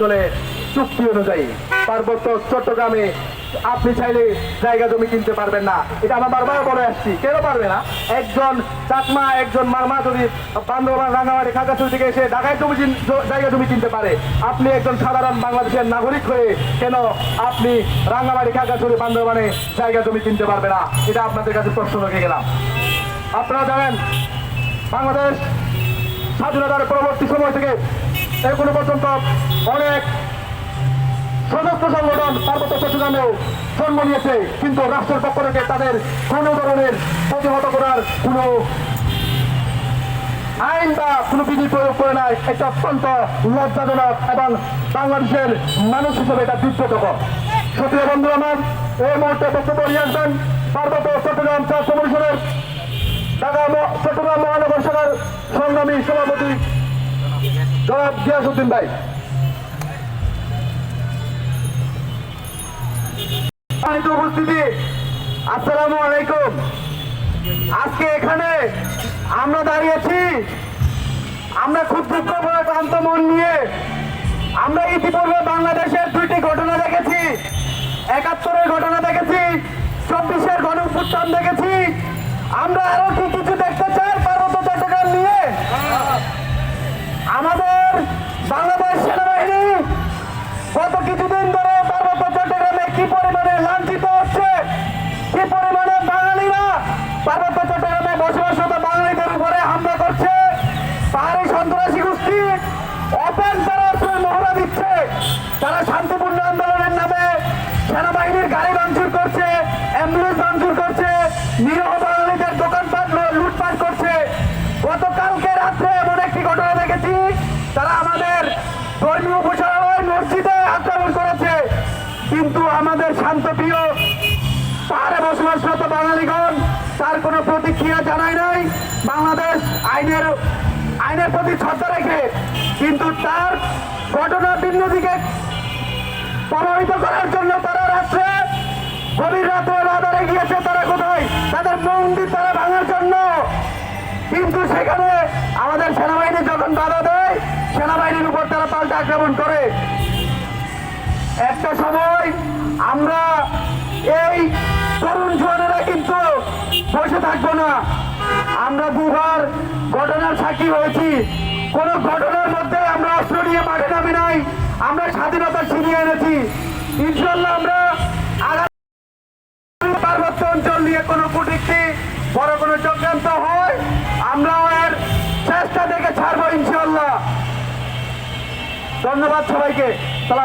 চলে চুক্তি অনুযায়ী পার্বত্য চট্টগ্রামে আপনি চাইলে জায়গা জমি কিনতে পারবেন না। এটা আমরা বারবার বলে আসছি। কেন পারবে না? একজন চাকমা, একজন মারমা যদি বান্দরবান, রাঙামাটি, খাগড়াছড়ি থেকে এসে ঢাকায় জমি জায়গা জমি কিনতে পারে, আপনি একজন সাধারণ বাংলাদেশের নাগরিক হয়ে কেন আপনি রাঙামাটি, খাগড়াছড়ি, বান্দরবানে জায়গা জমি কিনতে পারবে না? এটা আপনাদের কাছে প্রশ্ন রেখে গেলাম। আপনারা জানেন, বাংলাদেশ স্বাধীনতার পরবর্তী সময় থেকে এখনও পর্যন্ত অনেক সশস্ত্র সংগঠন পার্বত্য চট্টগ্রামেও জন্ম নিয়েছে, কিন্তু রাষ্ট্রের পক্ষ থেকে তাদের কোনো ধরনের প্রতিহত করার কোনো আইন বা কোনো বিধি প্রয়োগ করে নাই। এটা অত্যন্ত লজ্জাজনক এবং বাংলাদেশের মানুষ হিসেবে এটা বিব্রতকর সক্রিয় বন্ধু আমার এই মুহূর্তে বক্তব্য নিয়ে আসবেন পার্বত্য চট্টগ্রাম চা কমিশনের ঢাকা চট্টগ্রাম মহানগর শাখার সংগ্রামী সভাপতি জনাব গিয়াসুদ্দিন ভাই। উপস্থিতি। আসসালামু আলাইকুম। আজকে এখানে আমরা দাঁড়িয়েছি আমরা খুব দুঃখ ক্লান্ত মন নিয়ে। আমরা ইতিপূর্বে বাংলাদেশের দুইটি ঘটনা দেখেছি। একাত্তরের ঘটনা দেখেছি, চব্বিশের গণ দেখেছি। আমরা আরও কি কিছু দেখতে ধর্মীয় উপাসনালয় মসজিদে আক্রমণ করেছে। কিন্তু আমাদের শান্তপ্রিয় পাহাড়ে বসবাসরত বাঙালিগণ, তার কোনো প্রতিক্রিয়া জানায় নাই। বাংলাদেশ আইনের আইনের প্রতি শ্রদ্ধা রেখে, কিন্তু তার ঘটনা ভিন্ন দিকে প্রভাবিত করার জন্য তারা রাত্রে গভীর রাত্রে রাদারে গিয়েছে, তারা কোথায়? তাদের মন্দির তারা ভাঙার জন্য। কিন্তু সেখানে আমাদের সেনাবাহিনী যখন বাধা সেনাবাহিনীর উপর তারা পাল্টা আক্রমণ করে। একটা সময় আমরা এই তরুণ জোয়ানেরা কিন্তু বসে থাকব না। আমরা দুবার ঘটনার সাক্ষী হয়েছি। কোন ঘটনার মধ্যে আমরা অস্ত্র নিয়ে মাঠে নামি নাই। আমরা স্বাধীনতা ছিনিয়ে এনেছি। ইনশাল্লাহ আমরা আগামী পার্বত্য অঞ্চল নিয়ে কোনো কুটিক্তি বড় কোনো চক্রান্ত হয় ধন্যবাদ সবাইকে।